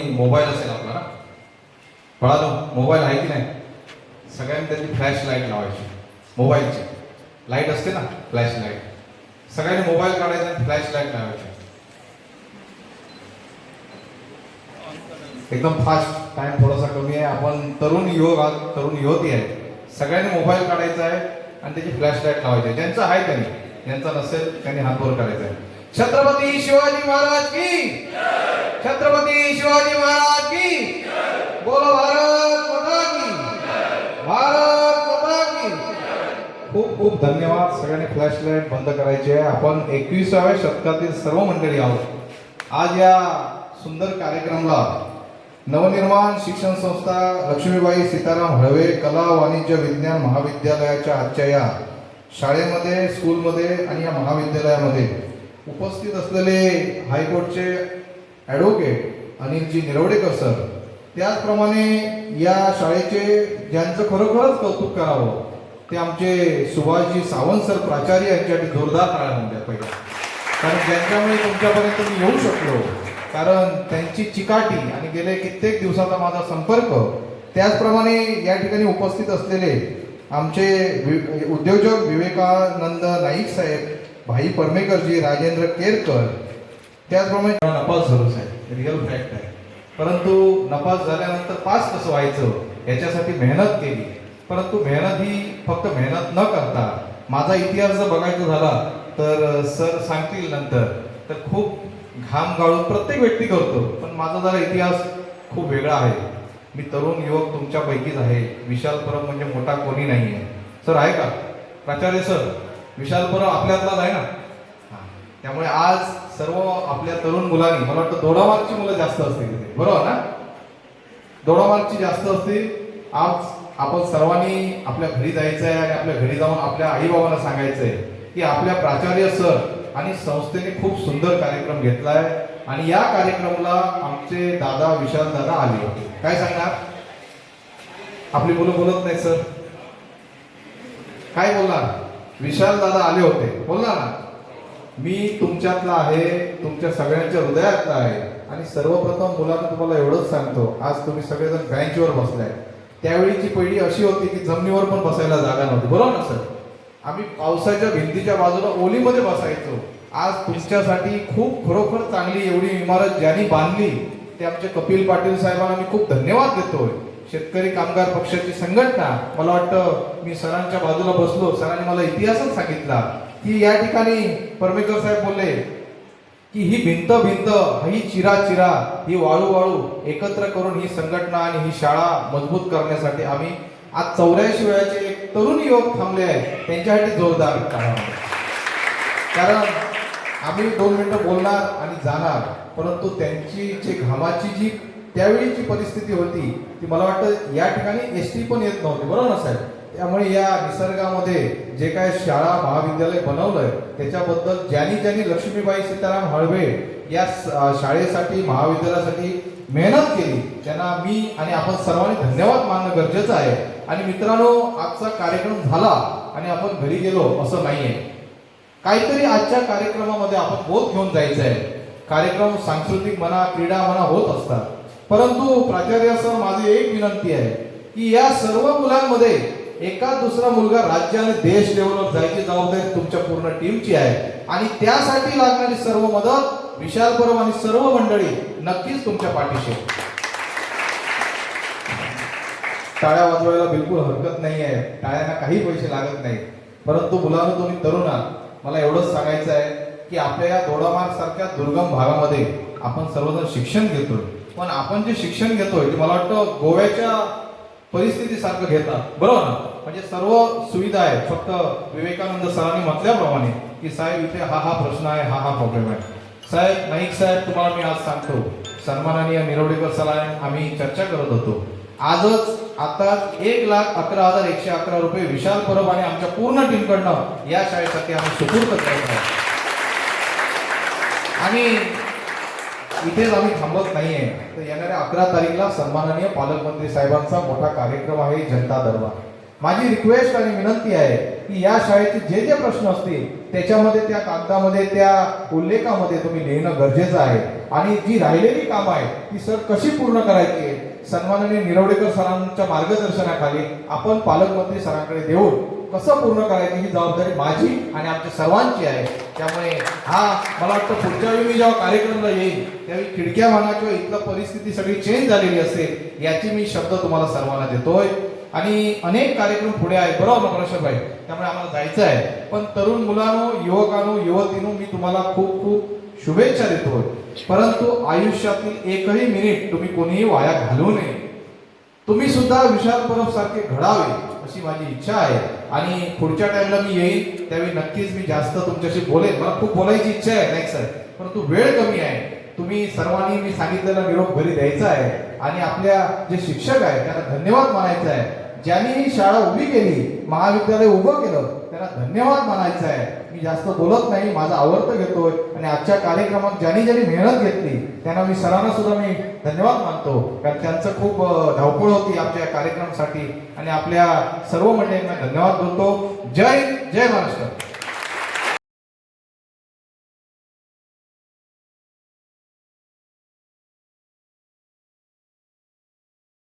Mobile असेल आपला ना कळालं मोबाईल आहे की नाही? सगळ्यांनी त्याची फ्लॅश लाइट लावायची. मोबाईलची. लाइट असते ना? फ्लॅश लाइट सगळ्यांनी मोबाईल काढायचा आणि फ्लॅश लाइट लावायची. एकदम फास्ट टाइम थोडासा कमी आहे. आपण तरुण युवक आहात. तरुण युवती आहे. सगळ्यांनी मोबाईल काढायचा आहे आणि त्याची फ्लॅश लाइट लावायची आहे. ज्यांचं आहे त्यांनी. ज्यांचा नसेल त्यांनी हात काढायचा आहे. छत्रपती शिवाजी महाराज की छत्रपती शिवाजी महाराज की बोलो भारत माता की भारत माता की खूप खूप धन्यवाद सगळ्यांनी फ्लॅश लाइट बंद करायची आहे. आपण एकविसाव्या शतकातील सर्व मंडळी आहोत. आज या सुंदर कार्यक्रमाला नवनिर्माण शिक्षण संस्था लक्ष्मीबाई सीताराम हळवे कला वाणिज्य विज्ञान महाविद्यालयाच्या आजच्या या शाळेमध्ये स्कूलमध्ये आणि या महाविद्यालयामध्ये उपस्थित असलेले हायकोर्टचे ॲडव्होकेट अनिलजी निरवडेकर सर त्याचप्रमाणे या शाळेचे ज्यांचं खरोखरच कौतुक करावं ते आमचे सुभाषजी सावंत सर प्राचार्य यांच्यासाठी जोरदार टाळ्या द्या पहिल्या. कारण ज्यांच्यामुळे तुमच्यापर्यंत मी येऊ शकलो कारण त्यांची चिकाटी आणि गेले कित्येक दिवसाचा माझा संपर्क त्याचप्रमाणे या ठिकाणी उपस्थित असलेले आमचे वि- उद्योजक विवेकानंद नाईक साहेब भाई परमेकरजी राजेंद्र केरकर त्याचप्रमाणे नपास झालो साहेब रिअल फॅक्ट आहे. परंतु नपास झाल्यानंतर पास कसं व्हायचं? याच्यासाठी मेहनत केली. परंतु मेहनत ही फक्त मेहनत न करता माझा इतिहास जर बघायचा झाला तर सर सांगतील नंतर. तर खूप घाम गाळून प्रत्येक व्यक्ती करतो पण माझा जरा इतिहास खूप वेगळा आहे. मी तरुण युवक तुमच्यापैकीच आहे. विशाल परब म्हणजे मोठा कोणी नाही आहे सर आहे का? प्राचार्य सर? विशाल परब आपल्यातलाच आहे ना? त्यामुळे आज सर्व आपल्या तरुण मुलांनी मला वाटतं दोडामार्गची मुलं जास्त असतील तिथे. बरोबर ना? दोडामार्गची जास्त असतील. आज आपण सर्वांनी आपल्या घरी जायचं आहे आणि आपल्या घरी जाऊन आपल्या आई बाबांना सांगायचं आहे की आपल्या प्राचार्य सर आणि संस्थेने खूप सुंदर कार्यक्रम घेतलाय आणि या कार्यक्रमाला आमचे दादा विशाल दादा आले होते. काय सांगणार? आपली मुलं बोलत नाही सर. काय बोलणार? विशाल दादा आले होते. बोला ना. मी तुमच्यातला आहे तुमच्या सगळ्यांच्या हृदयातला आहे. आणि सर्वप्रथम मुलांना तुम्हाला एवढंच सांगतो आज तुम्ही सगळेजण बँचवर बसलाय. त्यावेळीची पिढी अशी होती की जमिनीवर पण बसायला जागा नव्हती. बरोबर ना सर? आम्ही पावसाच्या भिंतीच्या बाजूला ओलीमध्ये बसायचो. आज तुमच्यासाठी खूप खरोखर चांगली एवढी इमारत ज्यांनी बांधली ते आमचे कपिल पाटील साहेबांना मी खूप धन्यवाद देतोय. शेतकरी कामगार पक्षाची संघटना मला वाटतं मी सरांच्या बाजूला बसलो सरांनी मला इतिहासच सांगितला. की या ठिकाणी परमेकर साहेब बोलले की ही भिंत भिंत ही चिरा चिरा ही वाळू वाळू एकत्र करून ही संघटना आणि ही शाळा मजबूत करण्यासाठी आम्ही आज चौऱ्याऐंशी वयाचे एक तरुण युवक थांबले आहेत त्यांच्यासाठी जोरदार कारण आम्ही दोन मिनिटं बोलणार आणि जाणार परंतु त्यांची जी घामाची जी त्यावेळीची परिस्थिती होती ती मला वाटतं या ठिकाणी एस टी पण येत नव्हती. बरोबर ना साहेब? त्यामुळे या निसर्गामध्ये जे काय शाळा महाविद्यालय बनवलंय त्याच्याबद्दल ज्यांनी ज्यांनी लक्ष्मीबाई सीताराम हळवे या शाळेसाठी महाविद्यालयासाठी मेहनत केली त्यांना मी आणि आपण सर्वांनी धन्यवाद मानणं गरजेचं आहे. आणि मित्रांनो आजचा कार्यक्रम झाला आणि आपण घरी गेलो असं नाहीये. काहीतरी आजच्या कार्यक्रमामध्ये आपण बोध घेऊन जायचं आहे कार्यक्रम सांस्कृतिक म्हणा क्रीडा म्हणा होत असतात. परंतु प्राचार्य सर माझी एक विनंती आहे की या सर्व मुलांमध्ये एका दुसरा मुलगा राज्य आणि देश लेवलवर जायची जबाबदारी तुमच्या पूर्ण टीमची आहे. आणि त्यासाठी लागणारी सर्व मदत विशाल परब आणि सर्व मंडळी नक्कीच तुमच्या पाठीशी टाळ्या वाजवायला बिलकुल हरकत नाही आहे. टाळ्यांना काही पैसे लागत नाही. परंतु मुलांना तुम्ही तरुण आहात. मला एवढंच सांगायचं आहे की आपल्या या दोडामार्ग सारख्या दुर्गम भागामध्ये आपण सर्वजण शिक्षण घेतो पण आपण जे शिक्षण घेतोय ते मला वाटतं गोव्याच्या परिस्थितीसारखं घेतात. बरोबर ना? म्हणजे सर्व सुविधा आहे फक्त विवेकानंद सरांनी म्हटल्याप्रमाणे की साहेब इथे हा हा प्रश्न आहे हा हा प्रॉब्लेम आहे. साहेब नाईक साहेब तुम्हाला मी आज सांगतो. सन्माननीय निरवडेकर सरांनी आम्ही चर्चा करत होतो. आजच आता एक लाख अकरा हजार एकशे अकरा रुपये विशाल परब आणि आमच्या पूर्ण टीमकडनं या शाळेसाठी आम्ही सुपूर्द करत आहोत. आणि इथेच आम्ही थांबत नाहीये. तर येणाऱ्या अकरा तारीखला सन्माननीय पालकमंत्री साहेबांचा मोठा कार्यक्रम आहे जनता दरबार. माझी रिक्वेस्ट आणि विनंती आहे की या शाळेचे जे जे प्रश्न असतील त्याच्यामध्ये त्या कागदामध्ये त्या उल्लेखामध्ये तुम्ही लिहिणं गरजेचं आहे. आणि जी राहिलेली कामं आहेत ती सर कशी पूर्ण करायची आहे सन्माननीय निरवडेकर सरांच्या मार्गदर्शनाखाली आपण पालकमंत्री सरांकडे देऊन कसं पूर्ण करायचं ही जबाबदारी माझी आणि आमच्या सर्वांची आहे. त्यामुळे हा मला वाटतं पुढच्या वेळी मी जेव्हा कार्यक्रमला येईल त्यावेळी खिडक्या म्हणा किंवा इथलं परिस्थिती सगळी चेंज झालेली असेल याची मी शब्द तुम्हाला सर्वांना देतोय. आणि अनेक कार्यक्रम पुढे आहेत बरोबर ना भाई त्यामुळे आम्हाला जायचं आहे. पण तरुण मुलांनो युवकांनो युवतीनो मी तुम्हाला खूप खूप शुभेच्छा देतोय. परंतु आयुष्यातील एकही मिनिट तुम्ही कोणीही वाया घालवू नये. तुम्ही सुद्धा विशाल परब सारखे घडावे अशी माझी इच्छा आहे. आणि पुढच्या टाइमला मी येईन त्यावेळी नक्कीच मी जास्त तुमच्याशी बोलेन. मला खूप बोलायची इच्छा आहे नाही सर. परंतु वेळ कमी आहे. तुम्ही सर्वांनी मी सांगितलेला निरोप घरी द्यायचा आहे. आणि आपल्या जे शिक्षक आहे त्यांना धन्यवाद मानायचा आहे. ज्यांनी ही शाळा उभी केली महाविद्यालय उभं केलं त्याला धन्यवाद मानायचा आहे. मी जास्त बोलत नाही माझं आवडतं घेतोय. आणि आजच्या कार्यक्रमात ज्यांनी ज्यांनी मेहनत घेतली त्यांना मी सरांना सुद्धा मी धन्यवाद मानतो. कारण त्यांचं खूप धावपळ होती आमच्या कार्यक्रमासाठी. आणि आपल्या सर्व मंडळींना धन्यवाद बोलतो. जय जय महाराष्ट्र.